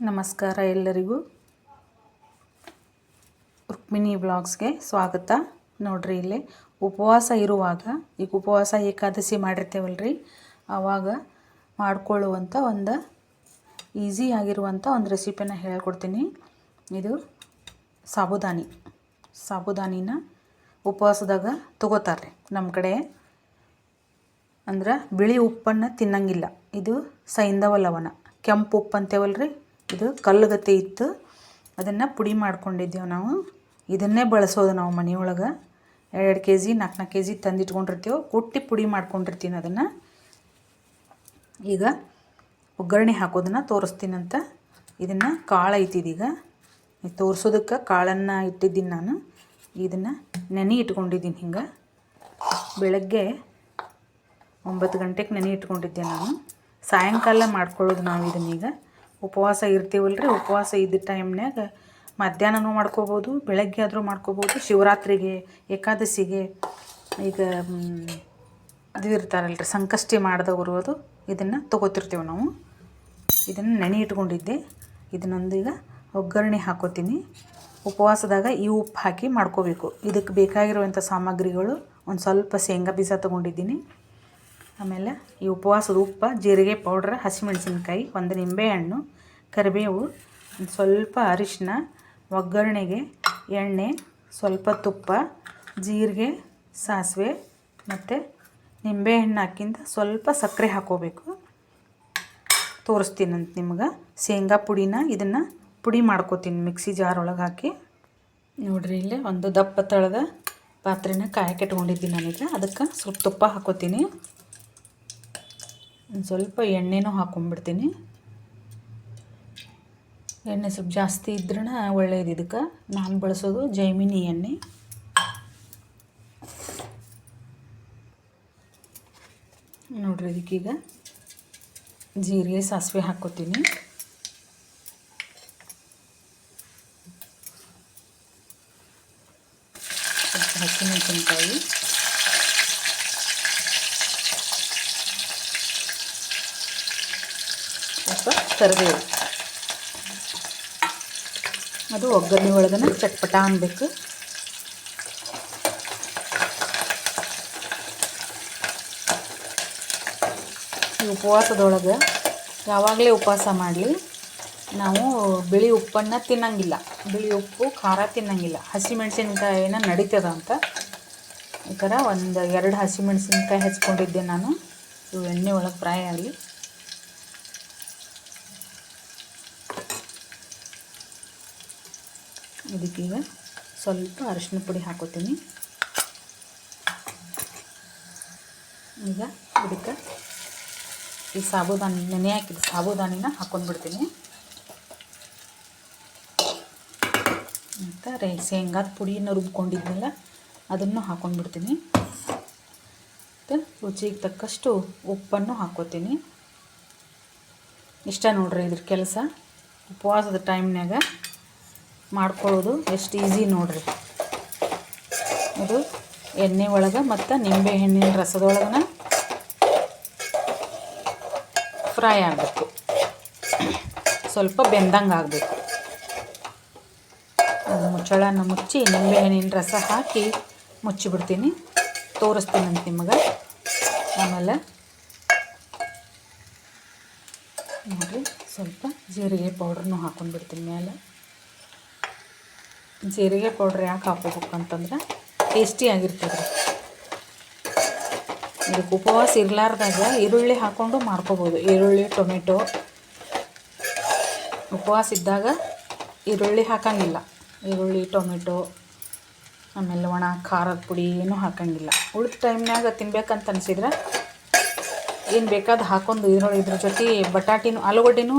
ನಮಸ್ಕಾರ ಎಲ್ಲರಿಗೂ. ರುಕ್ಮಿಣಿ ಬ್ಲಾಗ್ಸ್ಗೆ ಸ್ವಾಗತ. ನೋಡ್ರಿ ಇಲ್ಲಿ ಉಪವಾಸ ಇರುವಾಗ, ಈಗ ಉಪವಾಸ ಏಕಾದಶಿ ಮಾಡಿರ್ತೇವಲ್ರಿ. ಆವಾಗ ಮಾಡಿಕೊಳ್ಳುವಂಥ ಒಂದು ಈಸಿ ಆಗಿರುವಂಥ ಒಂದು ರೆಸಿಪಿನ ಹೇಳ್ಕೊಡ್ತೀನಿ. ಇದು ಸಾಬುದಾನಿ. ಸಾಬುದಾನಿನ ಉಪವಾಸದಾಗ ತಗೋತಾರೆ ನಮ್ಮ ಕಡೆ. ಅಂದ್ರೆ ಬಿಳಿ ಉಪ್ಪನ್ನು ತಿನ್ನಂಗಿಲ್ಲ. ಇದು ಸೈಂಧವ ಲವಣ. ಕೆಂಪು ಉಪ್ಪು ಅಂತೇವಲ್ರಿ ಇದು ಕಲ್ಲುಗತ್ತೆ ಇತ್ತು. ಅದನ್ನು ಪುಡಿ ಮಾಡ್ಕೊಂಡಿದ್ದೇವೆ ನಾವು. ಇದನ್ನೇ ಬಳಸೋದು ನಾವು ಮನೆಯೊಳಗೆ. ಎರಡೆರಡು ಕೆ ಜಿ ನಾಲ್ಕು ನಾಲ್ಕು ಕೆ ಜಿ ತಂದಿಟ್ಕೊಂಡಿರ್ತೀವಿ. ಕುಟ್ಟಿ ಪುಡಿ ಮಾಡ್ಕೊಂಡಿರ್ತೀನಿ ಅದನ್ನು. ಈಗ ಒಗ್ಗರಣೆ ಹಾಕೋದನ್ನು ತೋರಿಸ್ತೀನಂತ ಇದನ್ನು ಕಾಳು ಐತಿದೀಗ ತೋರಿಸೋದಕ್ಕೆ ಕಾಳನ್ನು ಇಟ್ಟಿದ್ದೀನಿ ನಾನು. ಇದನ್ನು ನೆನೆ ಇಟ್ಕೊಂಡಿದ್ದೀನಿ ಹಿಂಗೆ. ಬೆಳಗ್ಗೆ ಒಂಬತ್ತು ಗಂಟೆಗೆ ನೆನೆ ಇಟ್ಕೊಂಡಿದ್ದೆ ನಾನು. ಸಾಯಂಕಾಲ ಮಾಡ್ಕೊಳ್ಳೋದು ನಾವು ಇದನ್ನೀಗ ಉಪವಾಸ ಇರ್ತೀವಲ್ರಿ? ಉಪವಾಸ ಇದ್ದ ಟೈಮ್ನಾಗ ಮಧ್ಯಾಹ್ನನೂ ಮಾಡ್ಕೋಬೋದು, ಬೆಳಗ್ಗೆ ಆದರೂ ಮಾಡ್ಕೋಬೋದು, ಶಿವರಾತ್ರಿಗೆ, ಏಕಾದಶಿಗೆ ಈಗ ಅದು ಇರ್ತಾರಲ್ಲ ರೀ ಸಂಕಷ್ಟಿ ಮಾಡಿದವರು ಅದು. ಇದನ್ನು ತೊಗೋತಿರ್ತೀವಿ ನಾವು. ಇದನ್ನು ನೆನೆ ಇಟ್ಕೊಂಡಿದ್ದೆ. ಇದನ್ನೊಂದು ಈಗ ಒಗ್ಗರಣೆ ಹಾಕೋತೀನಿ. ಉಪವಾಸದಾಗ ಈ ಉಪ್ಪು ಹಾಕಿ ಮಾಡ್ಕೋಬೇಕು. ಇದಕ್ಕೆ ಬೇಕಾಗಿರುವಂಥ ಸಾಮಗ್ರಿಗಳು ಒಂದು ಸ್ವಲ್ಪ ಶೇಂಗಾ ಬೀಜ ತೊಗೊಂಡಿದ್ದೀನಿ. ಆಮೇಲೆ ಈ ಉಪವಾಸದ ಉಪ್ಪ, ಜೀರಿಗೆ ಪೌಡ್ರ್ ಹಸಿಮೆಣಸಿನ್ಕಾಯಿ, ಒಂದು ನಿಂಬೆಹಣ್ಣು, ಕರಿಬೇವು ಸ್ವಲ್ಪ ಅರಿಶಿನ ಒಗ್ಗರಣೆಗೆ ಎಣ್ಣೆ, ಸ್ವಲ್ಪ ತುಪ್ಪ, ಜೀರಿಗೆ, ಸಾಸಿವೆ ಮತ್ತು ನಿಂಬೆಹಣ್ಣು ಹಾಕಿಂದ ಸ್ವಲ್ಪ ಸಕ್ಕರೆ ಹಾಕೋಬೇಕು. ತೋರಿಸ್ತೀನಂತ ನಿಮ್ಗೆ. ಶೇಂಗಾ ಪುಡಿನ ಇದನ್ನು ಪುಡಿ ಮಾಡ್ಕೋತೀನಿ ಮಿಕ್ಸಿ ಜಾರ್ ಒಳಗೆ ಹಾಕಿ. ನೋಡ್ರಿ ಇಲ್ಲೇ ಒಂದು ದಪ್ಪ ತಳದ ಪಾತ್ರೆನ ಕಾಯಕ್ಕೆ ಇಟ್ಕೊಂಡಿದ್ದೀನಿ ನಾನೀಗ ಅದಕ್ಕೆ ಸ್ವಲ್ಪ ತುಪ್ಪ ಹಾಕೋತೀನಿ. ಒಂದು ಸ್ವಲ್ಪ ಎಣ್ಣೆನೂ ಹಾಕೊಂಡ್ಬಿಡ್ತೀನಿ. ಎಣ್ಣೆ ಸ್ವಲ್ಪ ಜಾಸ್ತಿ ಇದ್ರೂ ಒಳ್ಳೆಯದು ಇದಕ್ಕೆ. ನಾನು ಬಳಸೋದು ಜೈಮಿನಿ ಎಣ್ಣೆ. ನೋಡ್ರಿ ಇದಕ್ಕೀಗ ಜೀರಿಗೆ, ಸಾಸಿವೆ ಹಾಕ್ಕೋತೀನಿ. ಹಸಿಮೆಣಸಿನ್ಕಾಯಿ ಸ್ವಲ್ಪ ಕರಿಬೇವು ಅದು ಒಗ್ಗರಣೆ ಒಳಗನ ಚಟ್ಪಟ ಅನ್ಬೇಕು. ಈ ಉಪವಾಸದೊಳಗೆ ಯಾವಾಗಲೇ ಉಪವಾಸ ಮಾಡಲಿ, ನಾವು ಬಿಳಿ ಉಪ್ಪನ್ನು ತಿನ್ನಂಗಿಲ್ಲ. ಬಿಳಿ ಉಪ್ಪು, ಖಾರ ತಿನ್ನಂಗಿಲ್ಲ. ಹಸಿಮೆಣಸಿನ್ಕಾಯಿನ ನಡೀತದ ಅಂತ ಈ ಥರ ಒಂದು ಎರಡು ಹಸಿಮೆಣಸಿನ್ಕಾಯಿ ಹಚ್ಕೊಂಡಿದ್ದೆ ನಾನು. ಇವು ಎಣ್ಣೆ ಒಳಗೆ ಫ್ರೈ ಆಗಲಿ. ಇದಕ್ಕೀಗ ಸ್ವಲ್ಪ ಅರಿಶಿನ ಪುಡಿ ಹಾಕೋತೀನಿ. ಈಗ ಇದಕ್ಕೆ ಈ ಸಾಬುದಾನಿ, ನೆನೆ ಹಾಕಿದ ಸಾಬುದಾನಿನ ಹಾಕೊಂಡ್ಬಿಡ್ತೀನಿ. ಮತ್ತು ರೈ, ಶೇಂಗಾದ ಪುಡಿಯನ್ನು ರುಬ್ಕೊಂಡಿದ್ನಲ್ಲ, ಅದನ್ನು ಹಾಕೊಂಡ್ಬಿಡ್ತೀನಿ. ಮತ್ತು ರುಚಿಗೆ ತಕ್ಕಷ್ಟು ಉಪ್ಪನ್ನು ಹಾಕೋತೀನಿ. ಇಷ್ಟ ನೋಡ್ರಿ ಇದ್ರ ಕೆಲಸ. ಉಪವಾಸದ ಟೈಮ್ನಾಗ ಮಾಡ್ಕೊಳ್ಳೋದು ಎಷ್ಟು ಈಸಿ ನೋಡ್ರಿ. ಅದು ಎಣ್ಣೆ ಒಳಗೆ ಮತ್ತು ನಿಂಬೆ ಹಣ್ಣಿನ ರಸದೊಳಗನ ಫ್ರೈ ಆಗಬೇಕು. ಸ್ವಲ್ಪ ಬೆಂದಂಗೆ ಆಗಬೇಕು. ಅದು ಮುಚ್ಚಳನ ಮುಚ್ಚಿ ನಿಂಬೆಹಣ್ಣಿನ ರಸ ಹಾಕಿ ಮುಚ್ಚಿಬಿಡ್ತೀನಿ. ತೋರಿಸ್ತೀನಂತ ನಿಮಗೆ. ಆಮೇಲೆ ನೋಡಿರಿ, ಸ್ವಲ್ಪ ಜೀರಿಗೆ ಪೌಡ್ರನ್ನೂ ಹಾಕೊಂಡ್ಬಿಡ್ತೀನಿ ಮೇಲೆ ಜೀರಿಗೆ ಪೌಡ್ರ್ ಯಾಕೆ ಹಾಕೋಬೇಕು ಅಂತಂದ್ರೆ ಟೇಸ್ಟಿ ಆಗಿರ್ತದೆ ಇದಕ್ಕೆ ಉಪವಾಸ ಇರಲಾರ್ದಾಗ ಈರುಳ್ಳಿ ಹಾಕ್ಕೊಂಡು ಮಾಡ್ಕೋಬೋದು. ಈರುಳ್ಳಿ, ಟೊಮೆಟೊ. ಉಪವಾಸ ಇದ್ದಾಗ ಈರುಳ್ಳಿ ಹಾಕಂಗಿಲ್ಲ. ಈರುಳ್ಳಿ, ಟೊಮೆಟೊ, ಆಮೇಲೆ ಒಣ ಖಾರದ ಪುಡಿ ಏನೂ ಹಾಕಂಗಿಲ್ಲ. ಉಳಿದ ಟೈಮ್ನಾಗ ತಿನ್ಬೇಕಂತ ಅನಿಸಿದ್ರೆ ಏನು ಬೇಕಾದ ಹಾಕೊಂಡು ಈರುಳ್ಳಿ ಇದ್ರ ಜೊತೆ ಬಟಾಟಿನೂ, ಆಲೂಗಡ್ಡೆನೂ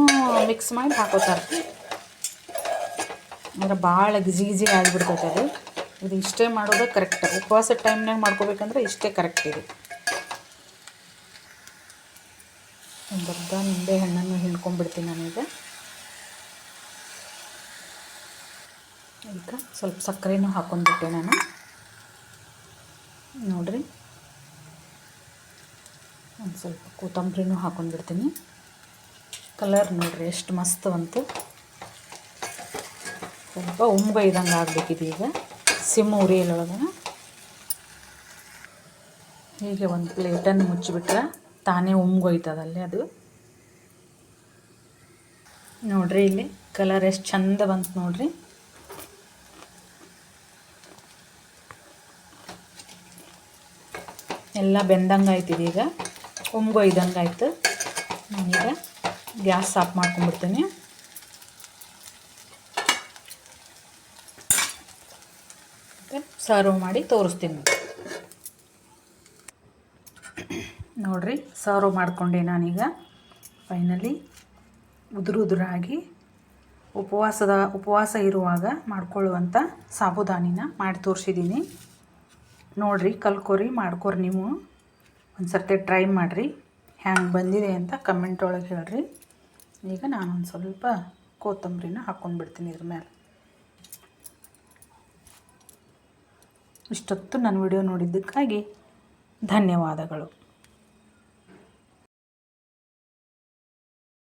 ಮಿಕ್ಸ್ ಮಾಡಿ ಹಾಕೋತಾರೆ ಅಂದ್ರೆ ಭಾಳ ಗಿಜಿ ಗಿಜಿ ಆಗಿಬಿಡ್ತೈತೆ ಅದು. ಇದು ಇಷ್ಟೇ ಮಾಡೋದು ಕರೆಕ್ಟ್ ಉಪವಾಸ ಟೈಮ್ನಾಗ ಮಾಡ್ಕೋಬೇಕಂದ್ರೆ ಇಷ್ಟೇ ಕರೆಕ್ಟ್ ಇದು. ಒಂದು ಅರ್ಧ ನಿಂಬೆ ಹಣ್ಣನ್ನು ಹಿಂಡ್ಕೊಂಡ್ಬಿಡ್ತೀನಿ ನಾನೀಗ ಈಗ. ಸ್ವಲ್ಪ ಸಕ್ಕರೆನೂ ಹಾಕೊಂಡ್ಬಿಟ್ಟೆ ನಾನು. ನೋಡ್ರಿ. ಒಂದು ಸ್ವಲ್ಪ ಕೊತ್ತಂಬರಿನೂ ಹಾಕೊಂಡ್ಬಿಡ್ತೀನಿ. ಕಲರ್ ನೋಡ್ರಿ, ಎಷ್ಟು ಮಸ್ತ್ ಬಂತು. ಸ್ವಲ್ಪ ಉಂಬ ಇದ್ದಂಗೆ ಆಗಬೇಕಿದೆ ಈಗ. ಸಿಮ್ ಉರಿಯಲೊಳಗೆ ಹೀಗೆ ಒಂದು ಪ್ಲೇಟನ್ನು ಮುಚ್ಚಿಬಿಟ್ರೆ ತಾನೇ ಉಮ್ಗೊಯ್ತದಲ್ಲಿ ಅದು. ನೋಡ್ರಿ ಇಲ್ಲಿ ಕಲರ್ ಎಷ್ಟು ಚಂದ ಬಂತು ನೋಡ್ರಿ. ಎಲ್ಲ ಬೆಂದಂಗೆ ಆಯ್ತಿದೆ ಈಗ. ಉಮ್ಗೊಯ್ದಂಗೆ ಆಯ್ತು. ನಾನೀಗ ಗ್ಯಾಸ್ ಆಫ್ ಮಾಡ್ಕೊಂಡ್ಬಿಡ್ತೀನಿ. ಸರ್ವ್ ಮಾಡಿ ತೋರಿಸ್ತೀನಿ. ನೋಡ್ರಿ ಸರ್ವ್ ಮಾಡ್ಕೊಂಡೆ ನಾನೀಗ. ಫೈನಲಿ ಉದುರು ಉದುರಾಗಿ ಉಪವಾಸದ, ಉಪವಾಸ ಇರುವಾಗ ಮಾಡ್ಕೊಳ್ಳುವಂಥ ಸಾಬುದಾನಿನ ಮಾಡಿ ತೋರಿಸಿದ್ದೀನಿ. ನೋಡಿರಿ, ಕಲ್ಕೋರಿ, ಮಾಡ್ಕೊರಿ ನೀವು. ಒಂದು ಸರ್ತಿ ಟ್ರೈ ಮಾಡಿರಿ. ಹ್ಯಾಂಗೆ ಬಂದಿದೆ ಅಂತ ಕಮೆಂಟ್ ಒಳಗೆ ಹೇಳ್ರಿ. ಈಗ ನಾನೊಂದು ಸ್ವಲ್ಪ ಕೊತ್ತಂಬರಿನ ಹಾಕ್ಕೊಂಡ್ಬಿಡ್ತೀನಿ ಇದ್ರ ಮೇಲೆ ಇಷ್ಟೊತ್ತು ನನ್ನ ವಿಡಿಯೋ ನೋಡಿದ್ದಕ್ಕಾಗಿ ಧನ್ಯವಾದಗಳು.